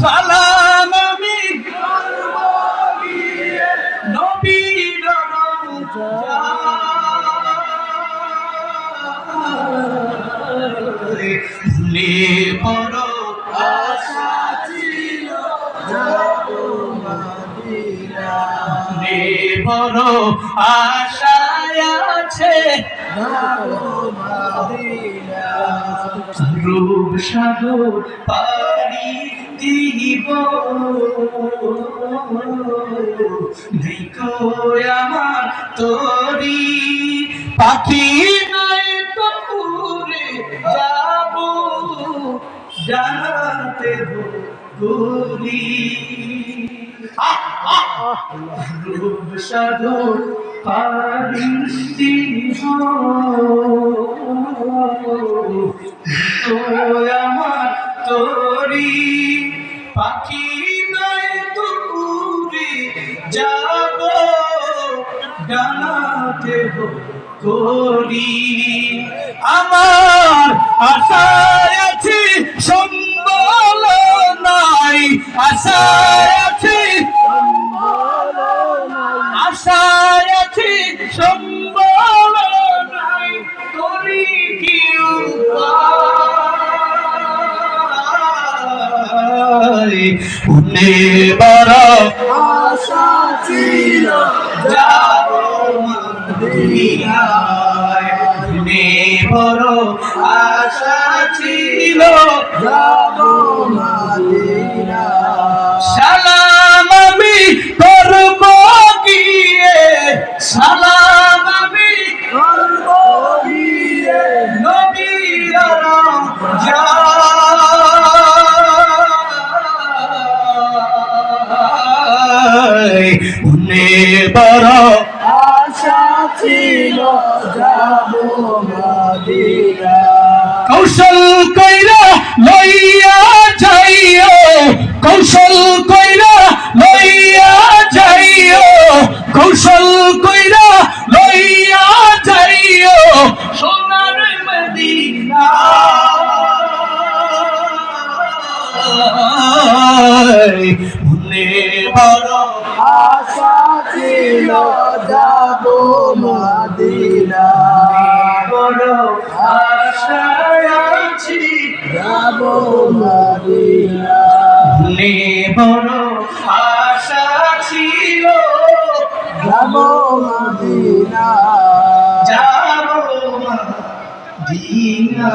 সালাম আমি নবীর নে বড় আশা ছিল বড় আশায় আছে রূপ সাগর পারি দিব আমার তোরি। পাখি নাই তো উড়ে যাব জানাতে গুলি রূপ সাগর পারি দিব পাখি নাই তো উড়ে যাব ডানাতে করি আমার উনে বড় আশা ছিল যাব মদিনায়। উনে বড় আশা ছিল যাব মদিনা উনে বড় আশা ছিল যাব মদিনা। কৌশল কইরা লইয়া যাইও কৌশল কইরা লইয়া যাইও কৌশল কইরা লইয়া যাইও। সোনার মদিনা। মনে বড় যাব মদিনা। বড় আশা ছিল। যাব মদিনা। যাব মদিনা।